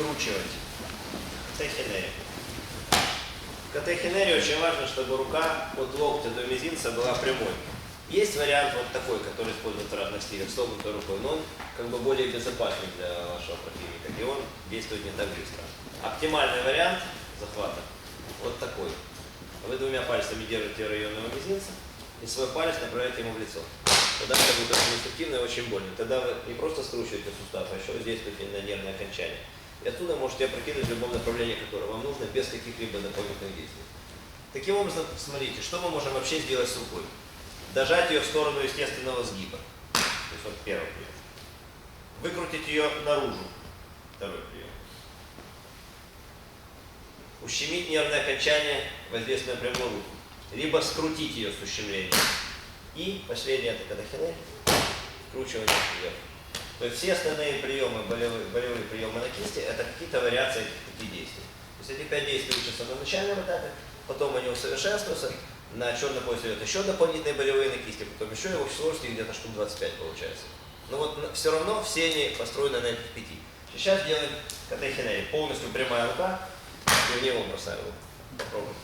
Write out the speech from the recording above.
вкручивать катехинерию. В катехинерии очень важно, чтобы рука от локтя до мизинца была прямой. Есть вариант вот такой, который используется в разных стилях, согнутой рукой, но он как бы более безопасный для вашего противника, и он действует не так быстро. Оптимальный вариант захвата вот такой. Вы двумя пальцами держите район его мизинца и свой палец направляете ему в лицо. Тогда это будет очень эффективно и очень больно. Тогда вы не просто скручиваете сустав, а еще воздействуете на нервное окончание. И оттуда можете опрокидывать в любом направлении, которое вам нужно, без каких-либо дополнительных действий. Таким образом, смотрите, что мы можем вообще сделать с рукой? Дожать ее в сторону естественного сгиба. То есть вот первый прием. Выкрутить ее наружу. Второй прием. Ущемить нервное окончание, воздействуя на прямую руку. Либо скрутить ее с ущемлением. И последнее это катахинель, вкручивание вверх. То есть все остальные приемы, болевые, болевые приемы на кисти, это какие-то вариации этих пяти действий. То есть эти пять действий учатся на начальном этапе, потом они усовершенствуются, на черном поясе идет еще дополнительные болевые на кисти, потом еще и в сложности где-то штук 25 получается. Но вот все равно все они построены на этих пяти. Сейчас делаем катехинель, полностью прямая рука, и в него бросаем руку. Попробуем.